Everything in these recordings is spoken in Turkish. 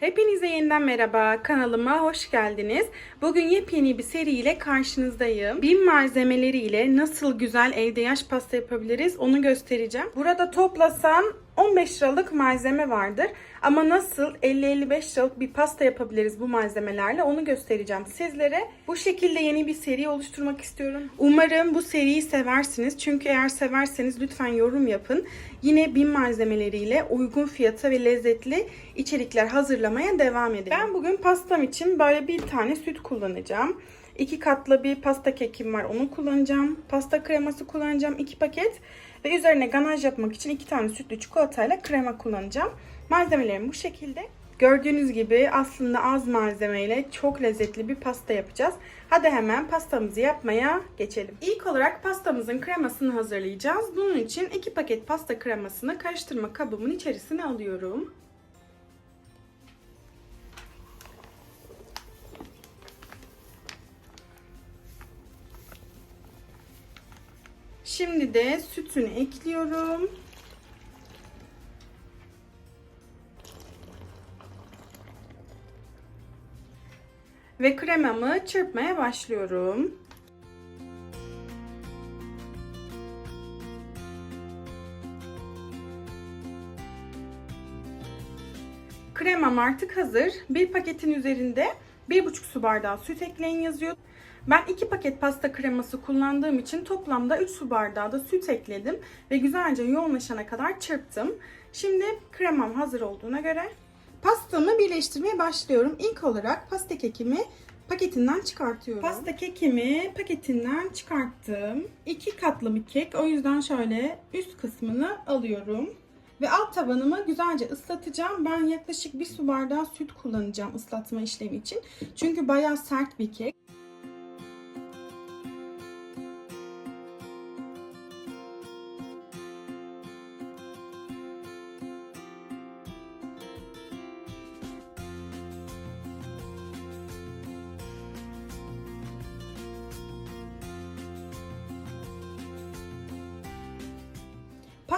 Hepinize yeniden merhaba. Kanalıma hoş geldiniz. Bugün yepyeni bir seriyle karşınızdayım. Bin malzemeleriyle nasıl güzel evde yaş pasta yapabiliriz onu göstereceğim. Burada toplasam 15 liralık malzeme vardır. Ama nasıl 50-55 liralık bir pasta yapabiliriz bu malzemelerle onu göstereceğim sizlere. Bu şekilde yeni bir seri oluşturmak istiyorum. Umarım bu seriyi seversiniz. Çünkü eğer severseniz lütfen yorum yapın. Yine bin malzemeleriyle uygun fiyata ve lezzetli içerikler hazırlamaya devam edelim. Ben bugün pastam için böyle bir tane süt kullanacağım. İki katlı bir pasta kekim var onu kullanacağım. Pasta kreması kullanacağım iki paket. Ve üzerine ganaj yapmak için iki tane sütlü çikolatayla krema kullanacağım. Malzemelerim bu şekilde. Gördüğünüz gibi aslında az malzemeyle çok lezzetli bir pasta yapacağız. Hadi hemen pastamızı yapmaya geçelim. İlk olarak pastamızın kremasını hazırlayacağız. Bunun için iki paket pasta kremasını karıştırma kabımın içerisine alıyorum. Şimdi de sütünü ekliyorum. Ve kremamı çırpmaya başlıyorum. Kremam artık hazır. Bir paketin üzerinde 1,5 su bardağı süt ekleyin yazıyor. Ben 2 paket pasta kreması kullandığım için toplamda 3 su bardağı da süt ekledim ve güzelce yoğunlaşana kadar çırptım. Şimdi kremam hazır olduğuna göre pastamı birleştirmeye başlıyorum. İlk olarak pasta kekimi paketinden çıkartıyorum. Pasta kekimi paketinden çıkarttım. 2 katlı bir kek. O yüzden şöyle üst kısmını alıyorum. Ve alt tabanımı güzelce ıslatacağım. Ben yaklaşık bir su bardağı süt kullanacağım ıslatma işlemi için. Çünkü bayağı sert bir kek.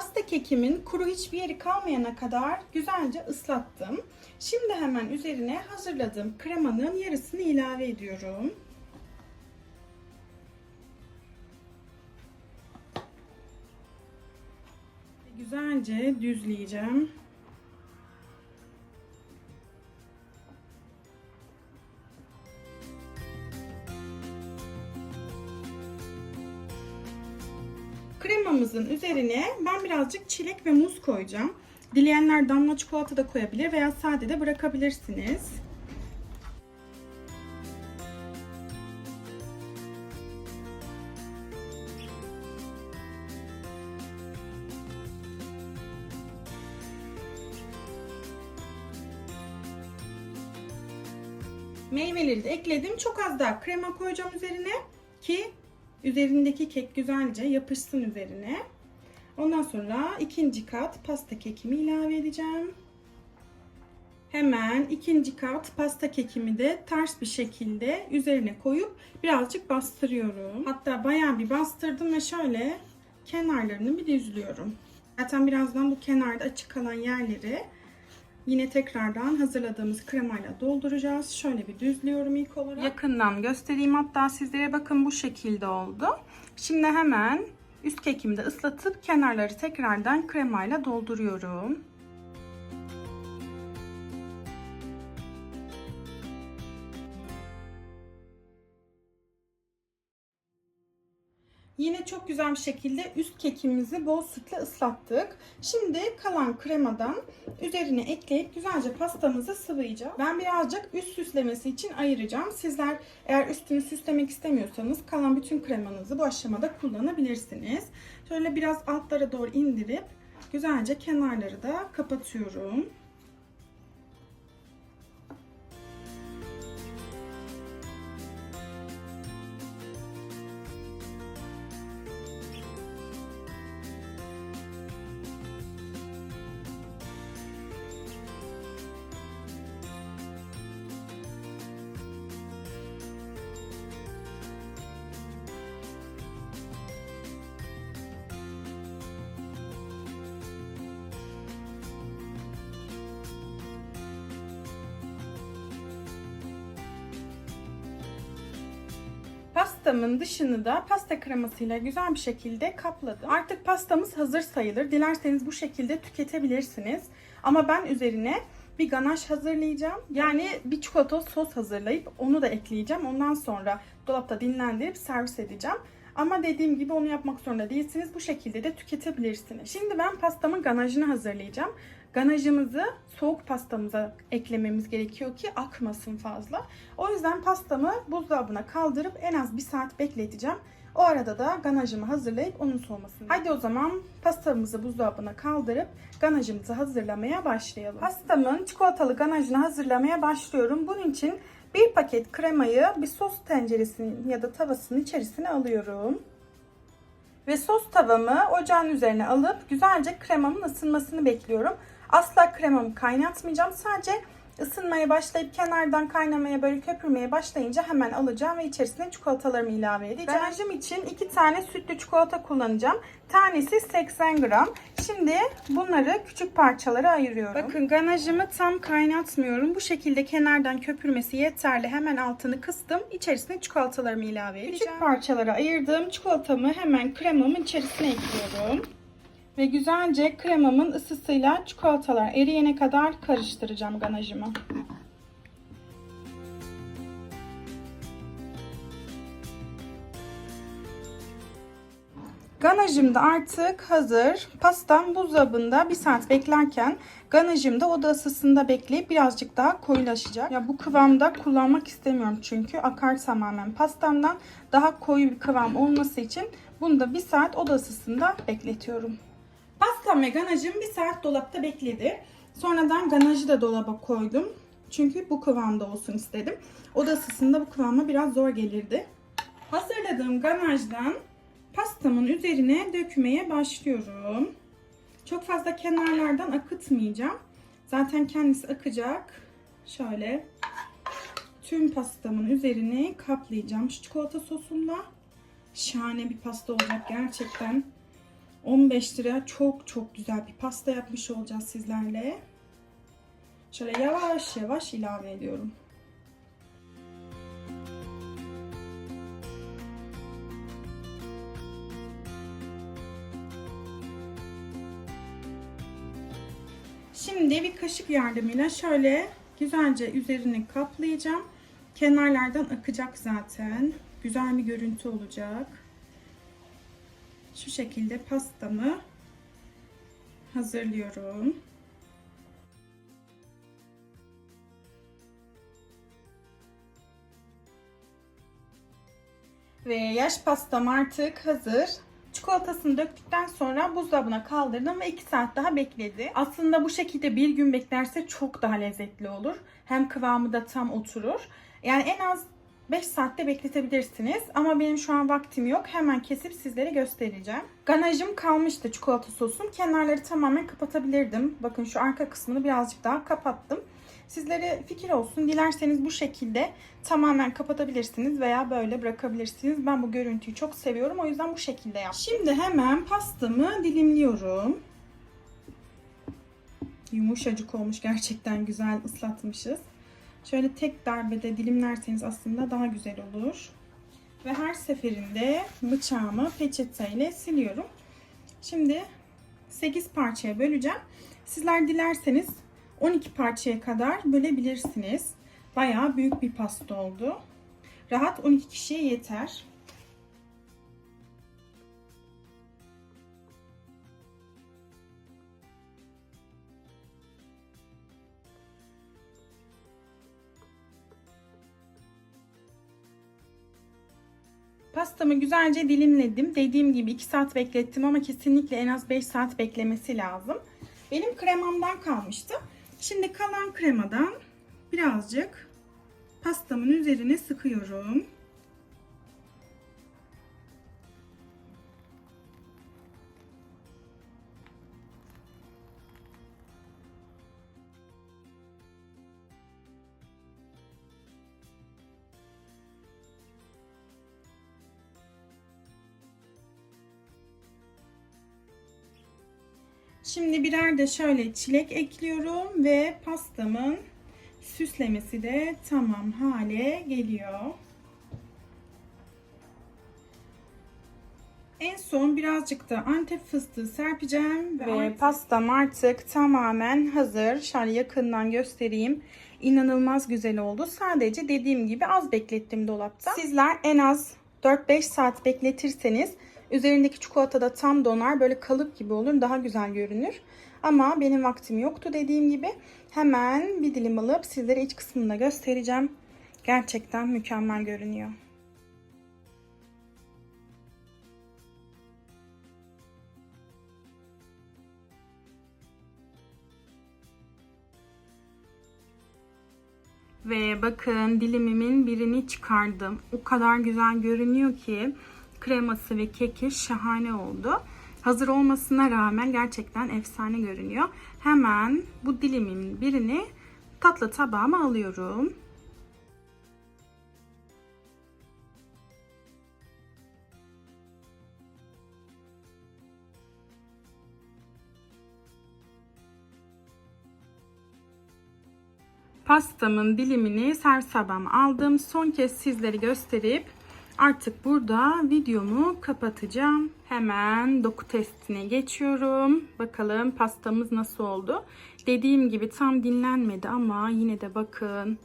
Pasta kekimin kuru hiçbir yeri kalmayana kadar güzelce ıslattım. Şimdi hemen üzerine hazırladığım kremanın yarısını ilave ediyorum. Güzelce düzleyeceğim. Kremamızın üzerine ben birazcık çilek ve muz koyacağım. Dileyenler damla çikolata da koyabilir veya sade de bırakabilirsiniz. Meyveleri de ekledim. Çok az daha krema koyacağım üzerine ki Üzerindeki kek güzelce yapışsın üzerine. Ondan sonra ikinci kat pasta kekimi ilave edeceğim. Hemen ikinci kat pasta kekimi de ters bir şekilde üzerine koyup birazcık bastırıyorum. Hatta bayağı bir bastırdım ve şöyle kenarlarını bir düzlüyorum. Zaten birazdan bu kenarda açık kalan yerleri Yine tekrardan hazırladığımız kremayla dolduracağız. Şöyle bir düzlüyorum ilk olarak. Yakından göstereyim hatta sizlere bakın bu şekilde oldu. Şimdi hemen üst kekimi de ıslatıp kenarları tekrardan kremayla dolduruyorum. Yine çok güzel bir şekilde üst kekimizi bol sütle ıslattık. Şimdi kalan kremadan üzerine ekleyip güzelce pastamızı sıvayacağım. Ben birazcık üst süslemesi için ayıracağım. Sizler eğer üstünü süslemek istemiyorsanız kalan bütün kremanızı bu aşamada kullanabilirsiniz. Şöyle biraz altlara doğru indirip güzelce kenarları da kapatıyorum. Pastamın dışını da pasta kremasıyla güzel bir şekilde kapladım. Artık pastamız hazır sayılır. Dilerseniz bu şekilde tüketebilirsiniz. Ama ben üzerine bir ganaj hazırlayacağım. Yani bir çikolata sos hazırlayıp onu da ekleyeceğim. Ondan sonra dolapta dinlendirip servis edeceğim. Ama dediğim gibi onu yapmak zorunda değilsiniz. Bu şekilde de tüketebilirsiniz. Şimdi ben pastamın ganajını hazırlayacağım. Ganajımızı soğuk pastamıza eklememiz gerekiyor ki akmasın fazla. O yüzden pastamı buzdolabına kaldırıp en az bir saat bekleteceğim. O arada da ganajımı hazırlayıp onun soğumasını. Hadi o zaman pastamızı buzdolabına kaldırıp ganajımızı hazırlamaya başlayalım. Pastamın çikolatalı ganajını hazırlamaya başlıyorum. Bunun için bir paket kremayı bir sos tenceresinin ya da tavasının içerisine alıyorum. Ve sos tavamı ocağın üzerine alıp güzelce kremamın ısınmasını bekliyorum. Asla kremamı kaynatmayacağım. Sadece ısınmaya başlayıp kenardan kaynamaya böyle köpürmeye başlayınca hemen alacağım ve içerisine çikolatalarımı ilave edeceğim. Ganajım için iki tane sütlü çikolata kullanacağım. Tanesi 80 gram. Şimdi bunları küçük parçalara ayırıyorum. Bakın ganajımı tam kaynatmıyorum. Bu şekilde kenardan köpürmesi yeterli. Hemen altını kıstım. İçerisine çikolatalarımı ilave edeceğim. Küçük parçalara ayırdığım çikolatamı hemen kremamın içerisine ekliyorum. Ve güzelce kremamın ısısıyla çikolatalar eriyene kadar karıştıracağım ganajımı. Ganajım da artık hazır. Pastam buzdolabında bir saat beklerken ganajım da oda ısısında bekleyip birazcık daha koyulaşacak. Ya bu kıvamda kullanmak istemiyorum çünkü akar tamamen pastamdan. Daha koyu bir kıvam olması için bunu da bir saat oda ısısında bekletiyorum. Pastam ve ganajım bir saat dolapta bekledi. Sonradan ganajı da dolaba koydum. Çünkü bu kıvamda olsun istedim. Oda ısısında bu kıvama biraz zor gelirdi. Hazırladığım ganajdan pastamın üzerine dökmeye başlıyorum. Çok fazla kenarlardan akıtmayacağım. Zaten kendisi akacak. Şöyle tüm pastamın üzerine kaplayacağım şu çikolata sosumla. Şahane bir pasta olacak gerçekten. 15 lira çok çok güzel bir pasta yapmış olacağız sizlerle. Şöyle yavaş yavaş ilave ediyorum. Şimdi bir kaşık yardımıyla şöyle güzelce üzerini kaplayacağım. Kenarlardan akacak zaten. Güzel bir görüntü olacak. Şu şekilde pastamı hazırlıyorum. Ve yaş pastam artık hazır. Çikolatasını döktükten sonra buzdolabına kaldırdım ve 2 saat daha bekledi. Aslında bu şekilde bir gün beklerse çok daha lezzetli olur. Hem kıvamı da tam oturur. Yani en az 5 saatte bekletebilirsiniz. Ama benim şu an vaktim yok. Hemen kesip sizlere göstereceğim. Ganajım kalmıştı çikolata sosum. Kenarları tamamen kapatabilirdim. Bakın şu arka kısmını birazcık daha kapattım. Sizlere fikir olsun. Dilerseniz bu şekilde tamamen kapatabilirsiniz veya böyle bırakabilirsiniz. Ben bu görüntüyü çok seviyorum. O yüzden bu şekilde yaptım. Şimdi hemen pastamı dilimliyorum. Yumuşacık olmuş. Gerçekten güzel ıslatmışız. Şöyle tek darbede dilimlerseniz aslında daha güzel olur. Ve her seferinde bıçağımı peçeteyle siliyorum. Şimdi 8 parçaya böleceğim. Sizler dilerseniz 12 parçaya kadar bölebilirsiniz. Bayağı büyük bir pasta oldu. Rahat 12 kişiye yeter. Pastamı güzelce dilimledim. Dediğim gibi 2 saat beklettim ama kesinlikle en az 5 saat beklemesi lazım. Benim kremamdan kalmıştı. Şimdi kalan kremadan birazcık pastamın üzerine sıkıyorum. Şimdi birer de şöyle çilek ekliyorum ve pastamın süslemesi de tamam hale geliyor. En son birazcık da antep fıstığı serpeceğim ve pastam artık tamamen hazır. Şöyle yakından göstereyim. İnanılmaz güzel oldu. Sadece dediğim gibi az beklettim dolapta. Sizler en az 4-5 saat bekletirseniz üzerindeki çikolata da tam donar. Böyle kalıp gibi olur. Daha güzel görünür. Ama benim vaktim yoktu dediğim gibi. Hemen bir dilim alıp sizlere iç kısmını da göstereceğim. Gerçekten mükemmel görünüyor. Ve bakın dilimimin birini çıkardım. O kadar güzel görünüyor ki kreması ve keki şahane oldu. Hazır olmasına rağmen gerçekten efsane görünüyor. Hemen bu dilimin birini tatlı tabağıma alıyorum. pastamın dilimini servis tabağıma aldım. Son kez sizleri gösterip artık burada videomu kapatacağım. Hemen doku testine geçiyorum. Bakalım pastamız nasıl oldu. Dediğim gibi tam dinlenmedi ama yine de bakın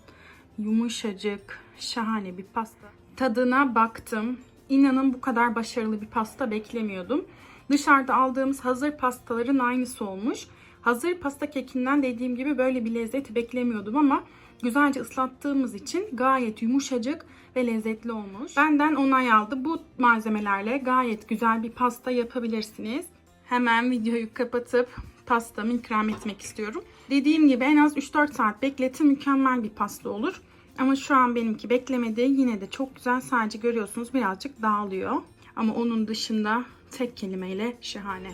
yumuşacık şahane bir pasta. Tadına baktım. İnanın bu kadar başarılı bir pasta beklemiyordum. Dışarıda aldığımız hazır pastaların aynısı olmuş. Hazır pasta kekinden dediğim gibi böyle bir lezzet beklemiyordum ama güzelce ıslattığımız için gayet yumuşacık ve lezzetli olmuş. Benden onay aldı. Bu malzemelerle gayet güzel bir pasta yapabilirsiniz. Hemen videoyu kapatıp pastamı ikram etmek istiyorum. Dediğim gibi en az 3-4 saat bekletin mükemmel bir pasta olur. Ama şu an benimki beklemedi. Yine de çok güzel. Sadece görüyorsunuz birazcık dağılıyor. Ama onun dışında tek kelimeyle şahane.